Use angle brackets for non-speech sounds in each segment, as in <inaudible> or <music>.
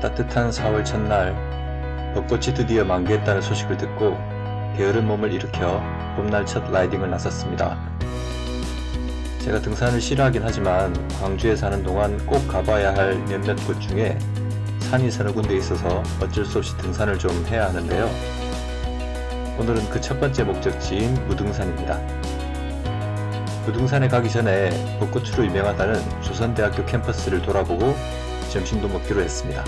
따뜻한 4월 첫날 벚꽃이 드디어 만개했다는 소식을 듣고 게으른 몸을 일으켜 봄날 첫 라이딩을 나섰습니다. 제가 등산을 싫어하긴 하지만 광주에 사는 동안 꼭 가봐야 할 몇몇 곳 중에 산이 서너 군데 있어서 어쩔 수 없이 등산을 좀 해야 하는데요. 오늘은 그 첫 번째 목적지인 무등산입니다. 무등산에 가기 전에 벚꽃으로 유명하다는 조선대학교 캠퍼스를 돌아보고 점심도 먹기로 했습니다.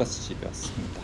돈가스 집에 왔습니다.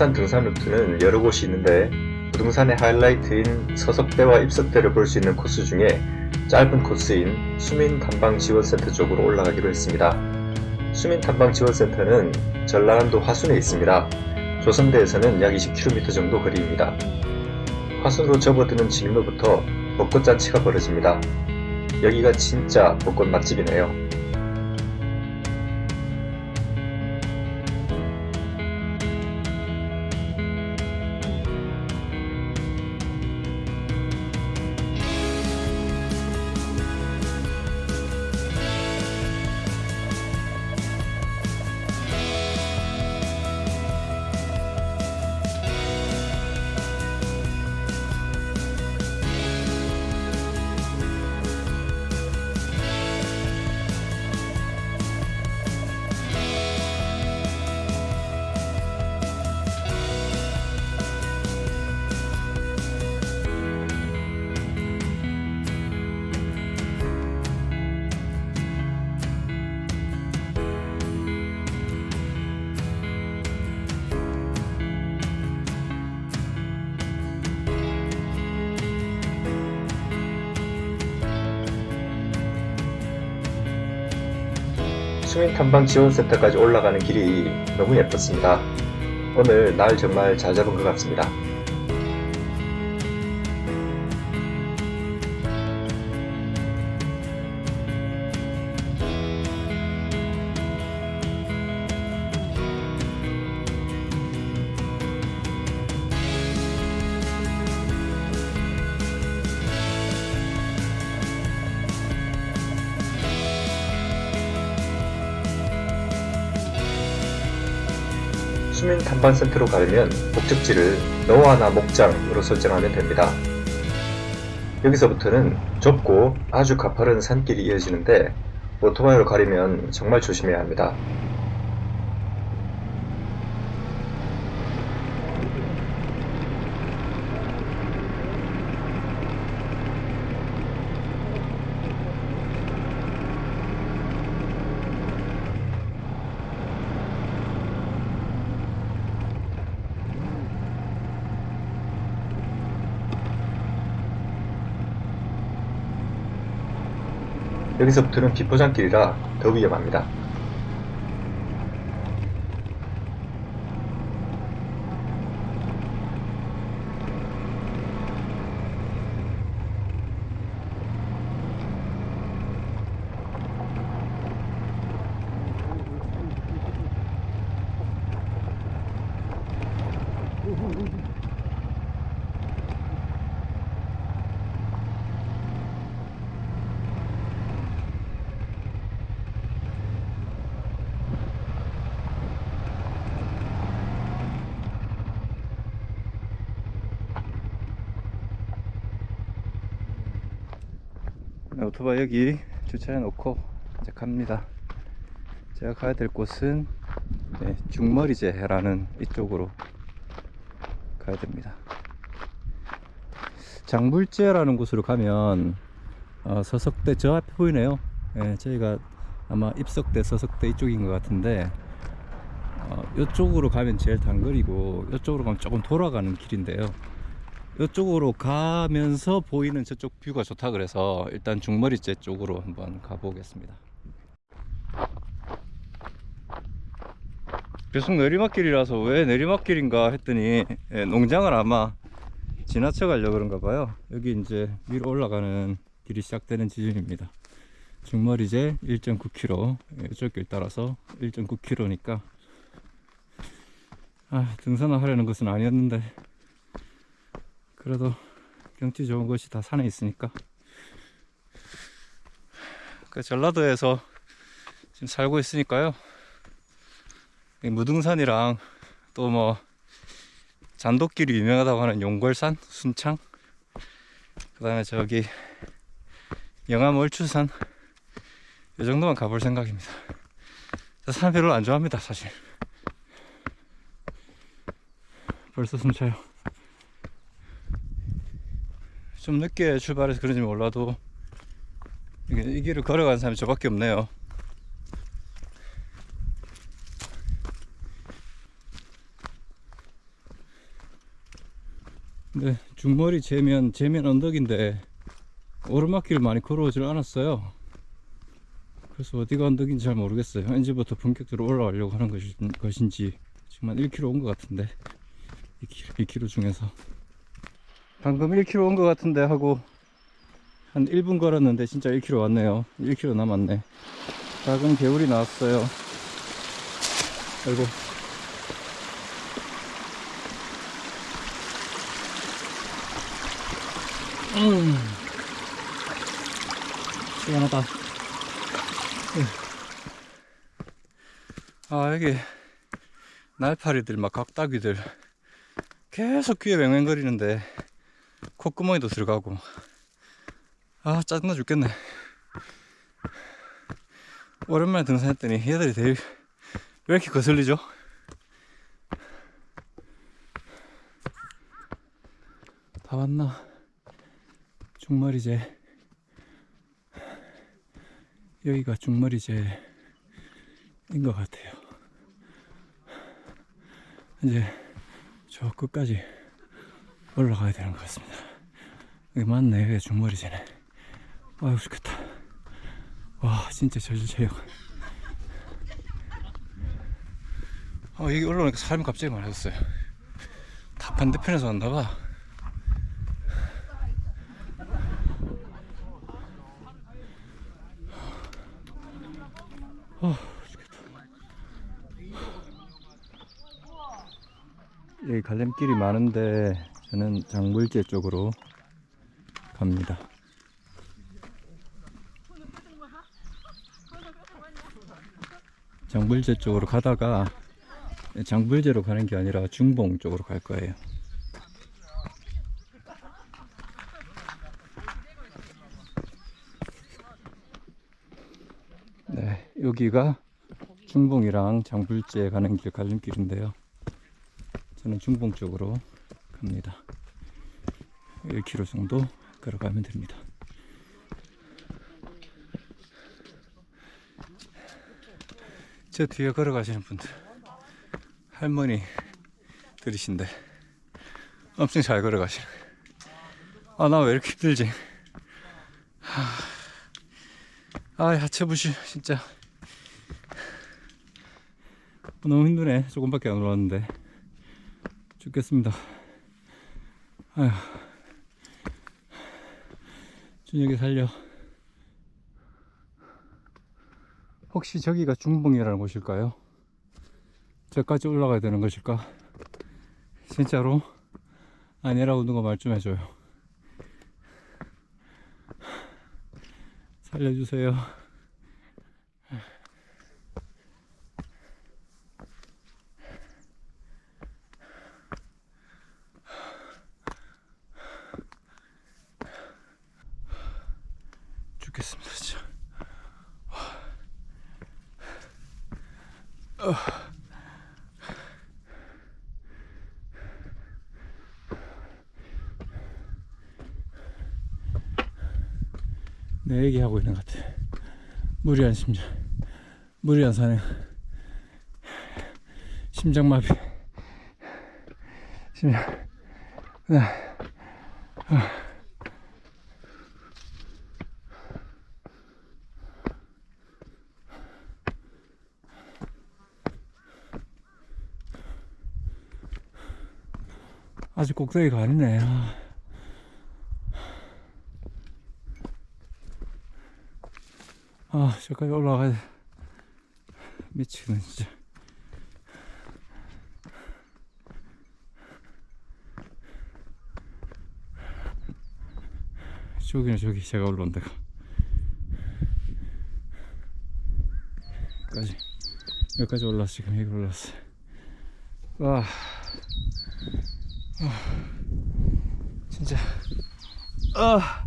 부등산 등산 루트는 여러 곳이 있는데 부등산의 하이라이트인 서석대와 입석대를 볼 수 있는 코스 중에 짧은 코스인 수민탐방지원센터 쪽으로 올라가기로 했습니다. 수민탐방지원센터는 전라남도 화순에 있습니다. 조선대에서는 약 20km 정도 거리입니다. 화순으로 접어드는 진로부터 벚꽃잔치가 벌어집니다. 여기가 진짜 벚꽃 맛집이네요. 수민탐방지원센터까지 올라가는 길이 너무 예뻤습니다. 오늘 날 정말 잘 잡은 것 같습니다. 수민 탐방 센터로 가려면 목적지를 너와 나 목장으로 설정하면 됩니다. 여기서부터는 좁고 아주 가파른 산길이 이어지는데 오토바이로 가려면 정말 조심해야 합니다. 여기서부터는 비포장길이라 더 위험합니다. 오토바이 여기 주차해 놓고 이제 갑니다. 제가 가야 될 곳은 네, 중머리제라는 이쪽으로 가야 됩니다. 장불제라는 곳으로 가면 어, 서석대 저 앞에 보이네요. 예, 저희가 아마 입석대 서석대 이쪽인 것 같은데 어, 이쪽으로 가면 제일 단거리고 이쪽으로 가면 조금 돌아가는 길인데요. 이쪽으로 가면서 보이는 저쪽 뷰가 좋다 그래서 일단 중머리째 쪽으로 한번 가보겠습니다. 계속 내리막길이라서 왜 내리막길인가 했더니 예, 농장을 아마 지나쳐 가려고 그런가 봐요. 여기 이제 위로 올라가는 길이 시작되는 지점입니다. 중머리제 1.9km 예, 이쪽 길 따라서 1.9km니까 아, 등산을 하려는 것은 아니었는데 그래도 경치 좋은 곳이 다 산에 있으니까. 그 전라도에서 지금 살고 있으니까요. 이 무등산이랑 또 뭐 잔도길이 유명하다고 하는 용골산, 순창 그 다음에 저기 영암 얼추산 이 정도만 가볼 생각입니다. 저산 별로 안 좋아합니다 사실. 벌써 숨차요 좀 늦게 출발해서 그런지 몰라도 이게 이 길을 걸어가는 사람이 저밖에 없네요. 근데 중머리 재면 재면 언덕인데 오르막길을 많이 걸어오질 않았어요. 그래서 어디가 언덕인지 잘 모르겠어요. 언제부터 본격적으로 올라가려고 하는 것인지 지금 한 1km 온 것 같은데 2km, 2km 중에서 방금 1km 온 것 같은데 하고 한 1분 걸었는데 진짜 1km 왔네요. 1km 남았네. 작은 개울이 나왔어요. 아이고. 음. 시원하다. 아 여기 날파리들 막 각다귀들 계속 귀에 맹맹거리는데 콧구멍에도 들어가고. 아 짜증나 죽겠네. 오랜만에 등산했더니 얘들이 되게 왜 이렇게 거슬리죠? 다 왔나? 중머리제. 여기가 중머리제인 것 같아요. 이제 저 끝까지 올라가야 되는 것 같습니다. 여기 맞네, 여기 중머리지네. 아유, 좋겠다. 와, 진짜 저질 체력. 아, 여기 올라오니까 사람이 갑자기 많아졌어요. 다 반대편에서 왔나봐. 아. 여기 갈림길이 많은데 저는 장불제 쪽으로 갑니다. 장불제 쪽으로 가다가 장불제로 가는 게 아니라 중봉 쪽으로 갈 거예요. 네, 여기가 중봉이랑 장불제 가는 길 갈림길인데요. 저는 중봉 쪽으로 갑니다. 1km 정도 걸어가면 됩니다. 저 뒤에 걸어가시는 분들 할머니 들이신데 엄청 잘 걸어가시네. 아나 왜 이렇게 힘들지? 하... 아 하체 부시 진짜 너무 힘드네 조금밖에 안 올랐는데 죽겠습니다 아휴 준혁이 살려 혹시 저기가 중봉이라는 곳일까요? 저까지 올라가야 되는 것일까? 진짜로? 아니라고 누가 말 좀 해줘요 살려주세요 죽겠습니다 진짜 내 얘기하고 있는 것 같아 무리한 심장 무리한 산행 심장마비 심장 하나 아직 꼭대기가 아니네 아. 아, 저까지 올라가야 돼. 미치겠네, 진짜. 저기는 저기 제가 올라온 데가. 여기까지. 여기까지 올라왔어, 지금 여기 올라왔어. 와. 아. 진짜. 아.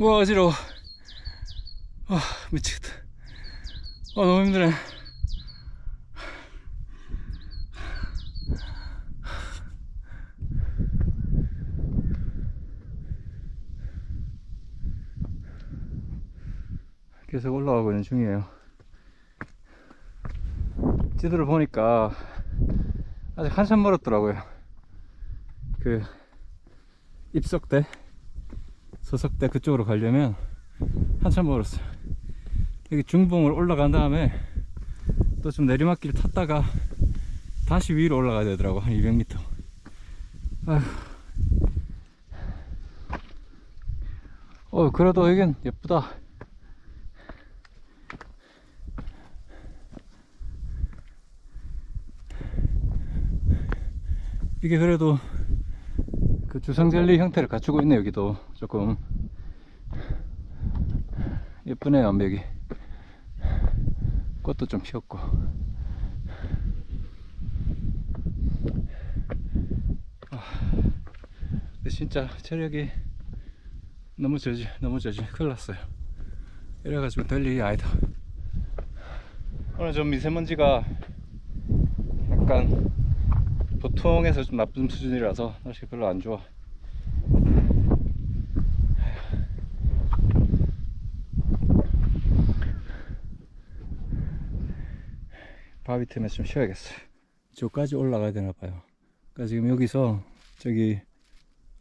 와, 어지러워. 아 미치겠다. 아 너무 힘드네. 계속 올라가고 있는 중이에요. 지도를 보니까 아직 한참 멀었더라고요. 그 입석대 서석대 그쪽으로 가려면 한참 멀었어요. 여기 중봉을 올라간 다음에 또 좀 내리막길 탔다가 다시 위로 올라가야 되더라고 한 200m. 아휴. 어 그래도 여긴 예쁘다. 이게 그래도 그 주상젤리 형태를 갖추고 있네 여기도 조금 예쁘네요 암벽이 꽃도 좀 피었고. 아, 근데 진짜 체력이 너무 저지 너무 저지. 큰일 났어요. 이래가지고 될 일이 아니다. 오늘 좀 미세먼지가 약간 보통에서 좀 나쁜 수준이라서 날씨 별로 안 좋아 바위 틈에 좀 쉬어야겠어요. 저까지 올라가야 되나 봐요. 그러니까 지금 여기서 저기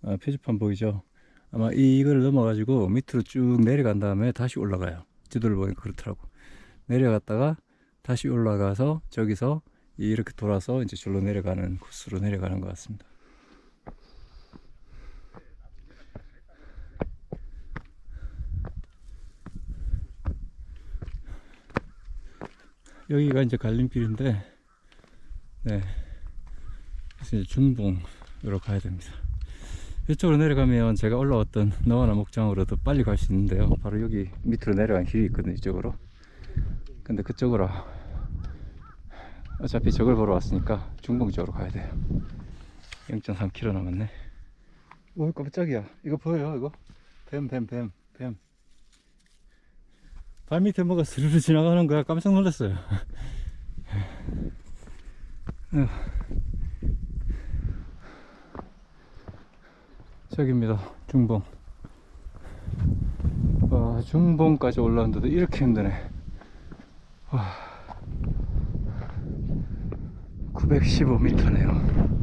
아, 표지판 보이죠? 아마 이거를 넘어 가지고 밑으로 쭉 내려간 다음에 다시 올라가요. 지도를 보니까 그렇더라고. 내려갔다가 다시 올라가서 저기서 이렇게 돌아서 이제 줄로 내려가는 코스로 내려가는 것 같습니다. 여기가 이제 갈림길인데, 네. 이제 중봉으로 가야 됩니다. 이쪽으로 내려가면 제가 올라왔던 너와나 목장으로 더 빨리 갈 수 있는데요. 바로 여기 밑으로 내려간 길이 있거든요, 이쪽으로. 근데 그쪽으로 어차피 저걸 보러 왔으니까 중봉 쪽으로 가야 돼요. 0.3km 남았네. 오, 깜짝이야. 이거 보여요, 이거? 뱀, 뱀, 뱀, 뱀. 발 밑에 뭐가 스르르 지나가는 거야. 깜짝 놀랐어요. 어. <laughs> 저기입니다. 중봉. 와, 중봉까지 올라왔는데도 이렇게 힘드네. 와. 915m네요.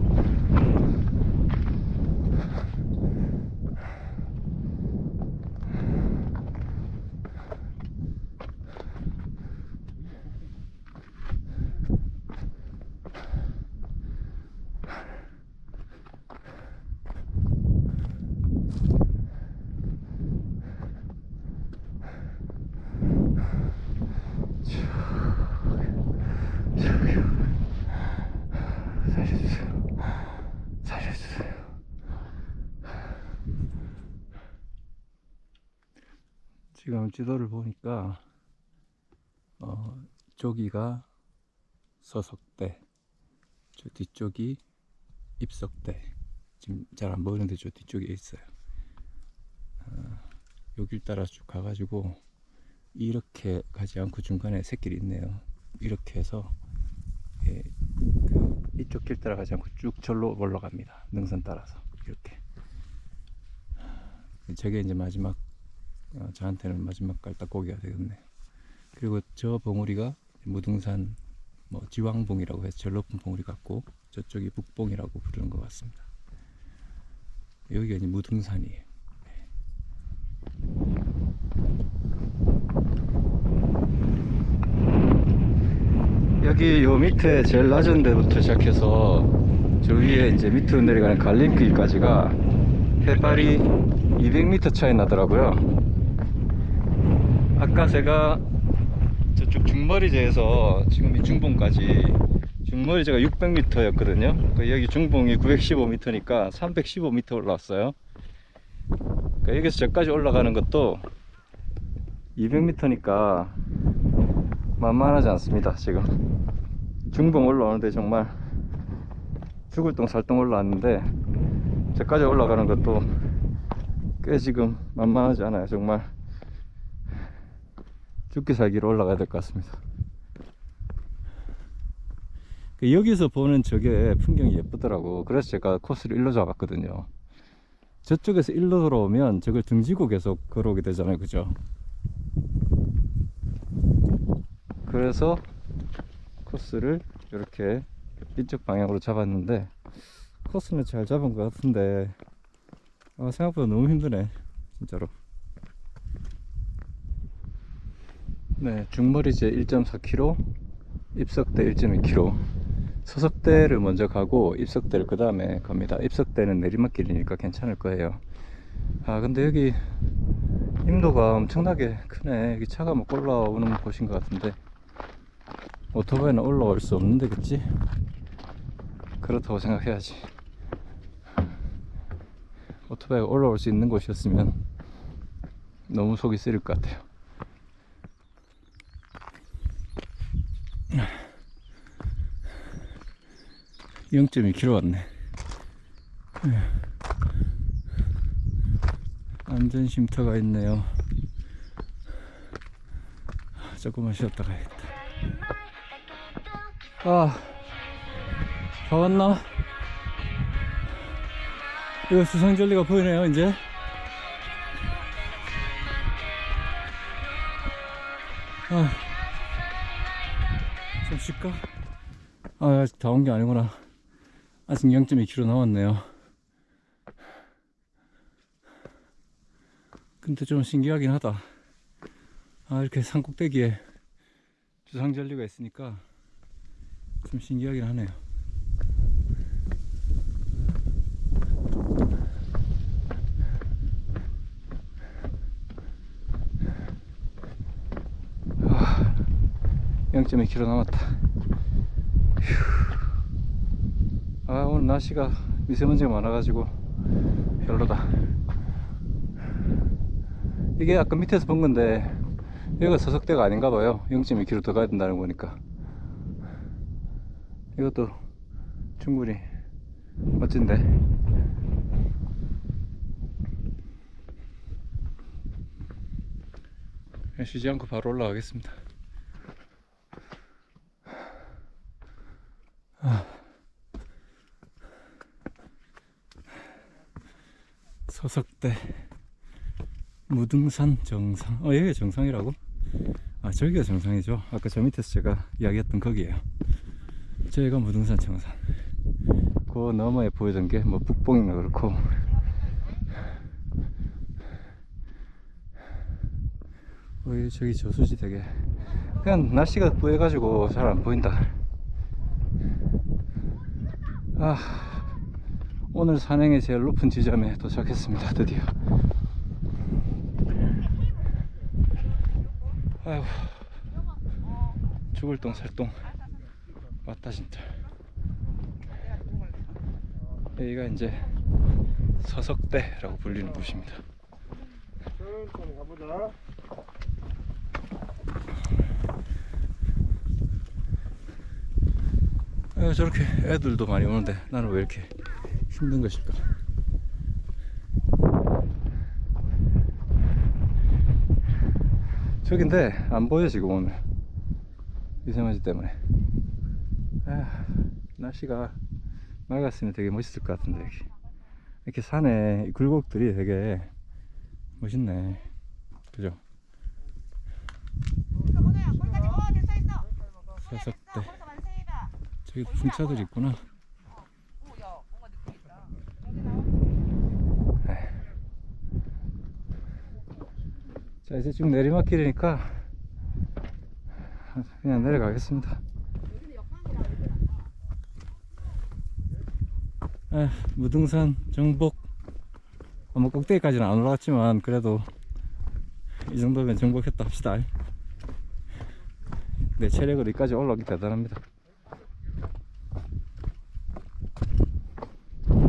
지금 지도를 보니까 어, 저기가 서석대, 저 뒤쪽이 입석대. 지금 잘 안 보이는데 저 뒤쪽에 있어요. 어, 여길 따라 쭉 가가지고 이렇게 가지 않고 중간에 새길이 있네요. 이렇게 해서 예, 그 이쪽 길 따라 가지 않고 쭉 절로 올라갑니다. 능선 따라서 이렇게. 저게 이제 마지막 어, 저한테는 마지막 깔딱고기가 되겠네. 그리고 저 봉우리가 무등산 뭐 지왕봉이라고 해서 제일 높은 봉우리 같고 저쪽이 북봉이라고 부르는 것 같습니다. 여기가 이제 무등산이에요. 여기 요 밑에 제일 낮은 데부터 시작해서 저 위에 이제 밑으로 내려가는 갈림길까지가 해발이 200m 차이 나더라고요. 아까 제가 저쪽 중머리제에서 지금 이 중봉까지 중머리제가 600m였거든요. 그 여기 중봉이 915m니까 315m 올라왔어요. 그러니까 여기서 저까지 올라가는 것도 200m니까 만만하지 않습니다. 지금 중봉 올라오는데 정말 죽을 똥 살똥 올라왔는데 저까지 올라가는 것도 꽤 지금 만만하지 않아요. 정말 죽기 살기로 올라가야 될 것 같습니다. 그 여기서 보는 저게 풍경이 예쁘더라고. 그래서 제가 코스를 일로 잡았거든요. 저쪽에서 일로 돌아오면 저걸 등지고 계속 걸어오게 되잖아요. 그죠? 그래서 코스를 이렇게 이쪽 방향으로 잡았는데 코스는 잘 잡은 것 같은데 아, 생각보다 너무 힘드네 진짜로 네 중머리제 1.4km 입석대 1.2km 서석대를 먼저 가고 입석대를 그 다음에 갑니다. 입석대는 내리막길이니까 괜찮을 거예요. 아 근데 여기 임도가 엄청나게 크네. 여기 차가 막 올라오는 곳인 것 같은데 오토바이는 올라올 수 없는데 그치? 그렇다고 생각해야지. 오토바이가 올라올 수 있는 곳이었으면 너무 속이 쓰릴 것 같아요 (0.2km) 왔네 안전 쉼터가 있네요 조금만 쉬었다 가야겠다 아, 다 왔나? 이거 수상절리가 보이네요, 이제. 아, 좀 쉴까? 아, 다 온 게 아니구나. 아직 0.2km 남았네요. 근데 좀 신기하긴 하다. 아, 이렇게 산 꼭대기에 주상절리가 있으니까 좀 신기하긴 하네요. 아, 0.2km 남았다. 휴. 아, 오늘 날씨가 미세먼지가 많아가지고 별로다. 이게 아까 밑에서 본 건데 여기가 서석대가 아닌가 봐요. 0.2km 더 가야 된다는 거니까. 이것도 충분히 멋진데 쉬지 않고 바로 올라가겠습니다 아. 서석대 무등산 정상. 어 여기가 정상이라고? 아 저기가 정상이죠. 아까 저 밑에서 제가 이야기했던 거기에요. 저희가 무등산 청산 그 너머에 보이던 게 뭐 북봉인가 그렇고. 어, 저기 저수지 되게 그냥 날씨가 뿌해가지고 잘 안 보인다. 아 오늘 산행의 제일 높은 지점에 도착했습니다. 드디어. 아이고. 죽을 똥 살똥. 맞다 진짜. 여기가 이제 서석대라고 불리는 곳입니다. 가보자 저렇게 애들도 많이 오는데 나는 왜 이렇게 힘든 것일까? 저긴데 안 보여 지금 오늘. 미세먼지 때문에. 아, 날씨가 맑았으면 되게 멋있을 것 같은데 여기. 이렇게 산에 이 굴곡들이 되게 멋있네. 그죠? 거기까지. 어 됐어 됐어. 완성해봐. 저기도 풍차들이 있구나 오야 뭔가 느낌 있다 여기 나와 자 이제 쭉 내리막길이니까 그냥 내려가겠습니다. 아, 무등산 정복. 아, 뭐 꼭대기까지는 안 올라갔지만 그래도 이 정도면 정복했다 합시다. 내 체력으로 여기까지 올라오기 대단합니다.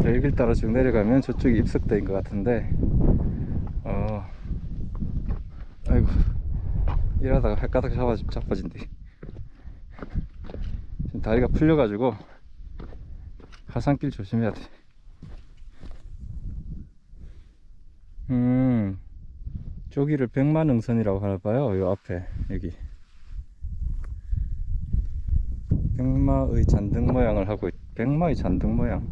자, 여길 따라 쭉 내려가면 저쪽이 입석대인 것 같은데 어 아이고. 일하다가 헷가닥 잡아, 자빠진대. 지금 다리가 풀려가지고 가산길 조심해야 돼. 음, 저기를 백만응선이라고 하나 봐요 요 앞에 여기. 백마의 잔등 모양을 하고 있, 백마의 잔등 모양.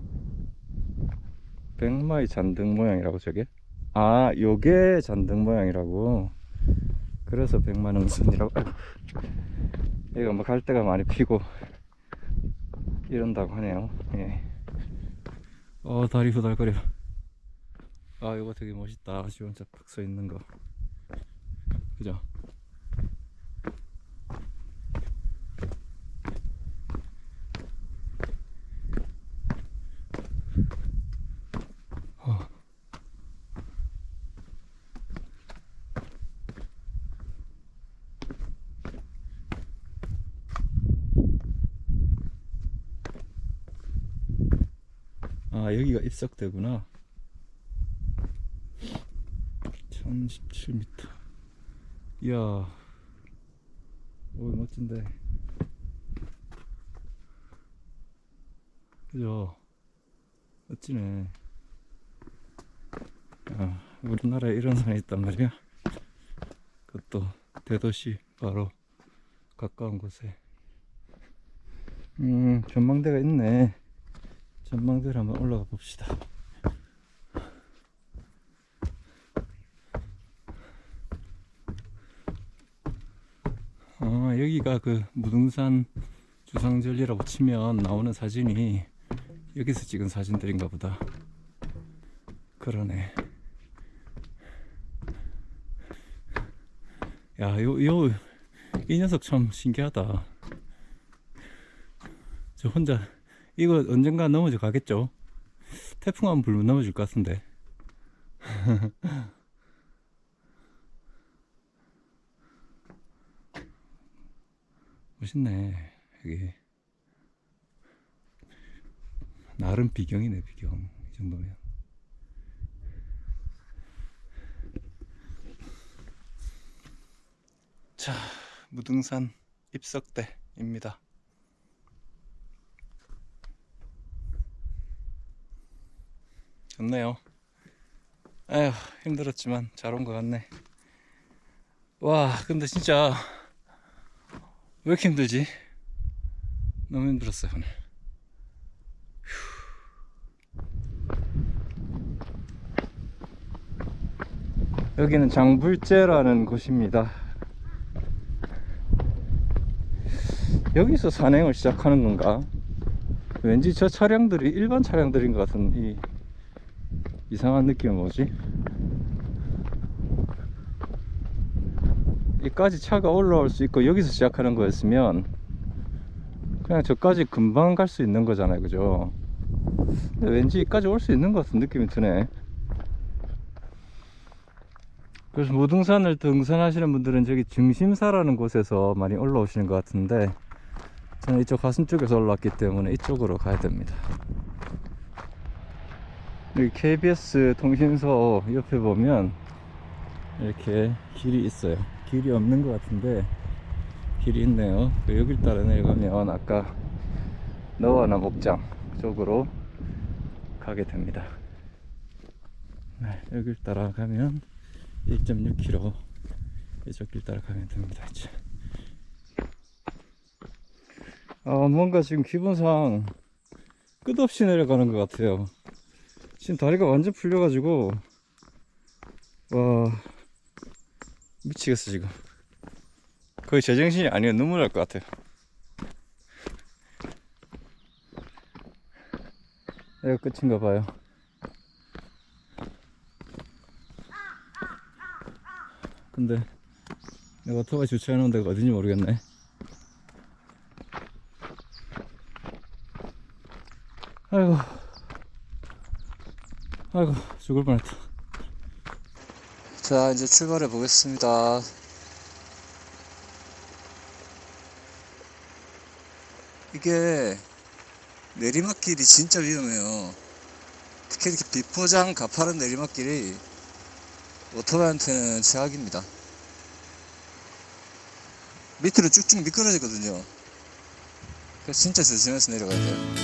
백마의 잔등 모양이라고 저게? 아 요게 잔등 모양이라고 그래서 백만응선이라고? 아이고. 얘가 뭐갈 데가 많이 피고 이런다고 하네요. 예. 어 다리 후달거려 아 이거 되게 멋있다. 지 혼자 팍서 있는 거. 그죠 어. 입석대구나. 1017m 이야 오 멋진데. 그죠? 멋지네. 아, 우리나라에 이런 산이 있단 말이야? 그것도 대도시 바로 가까운 곳에. 음 전망대가 있네 전망대를 한번 올라가 봅시다 아, 여기가 그 무등산 주상절리라고 치면 나오는 사진이 여기서 찍은 사진들인가 보다. 그러네. 야, 요, 요, 이 녀석 참 신기하다. 저 혼자, 이거 언젠가 넘어져 가겠죠? 태풍 한번 불면 넘어질 것 같은데. <laughs> 멋있네 여기 나름 비경이네 비경 이 정도면 자 무등산 입석대입니다 좋네요 아휴 힘들었지만 잘 온 것 같네 와 근데 진짜 왜 이렇게 힘들지? 너무 힘들었어요 오늘 휴. 여기는 장불제라는 곳입니다 여기서 산행을 시작하는 건가? 왠지 저 차량들이 일반 차량들인 것 같은 이 이상한 느낌은 뭐지? 이까지 차가 올라올 수 있고 여기서 시작하는 거였으면 그냥 저까지 금방 갈 수 있는 거잖아요. 그죠? 근데 왠지 이까지 올 수 있는 것 같은 느낌이 드네. 그래서 무등산을 등산하시는 분들은 저기 중심사라는 곳에서 많이 올라오시는 것 같은데 저는 이쪽 가슴 쪽에서 올라왔기 때문에 이쪽으로 가야 됩니다 여기 KBS 통신소 옆에 보면 이렇게 길이 있어요 길이 없는 것 같은데 길이 있네요 그 여길 따라 내려가면 아까 너와나 목장 쪽으로 가게 됩니다. 네, 여길 따라 가면 1.6km 이쪽 길 따라 가면 됩니다. 이제. 아, 뭔가 지금 기분상 끝없이 내려가는 것 같아요. 지금 다리가 완전 풀려가지고 와 미치겠어 지금. 거의 제정신이 아니에요. 눈물 날 것 같아요. 여기가 끝인가 봐요. 근데 내가 오토바이 주차해 놓은 데가 어딘지 모르겠네. 아이고, 아이고, 죽을 뻔했다. 자, 이제 출발해 보겠습니다. 이게 내리막길이 진짜 위험해요. 특히 이렇게 비포장 가파른 내리막길이 오토바이한테는 최악입니다. 밑으로 쭉쭉 미끄러지거든요. 그래서 진짜 조심해서 내려가야 돼요.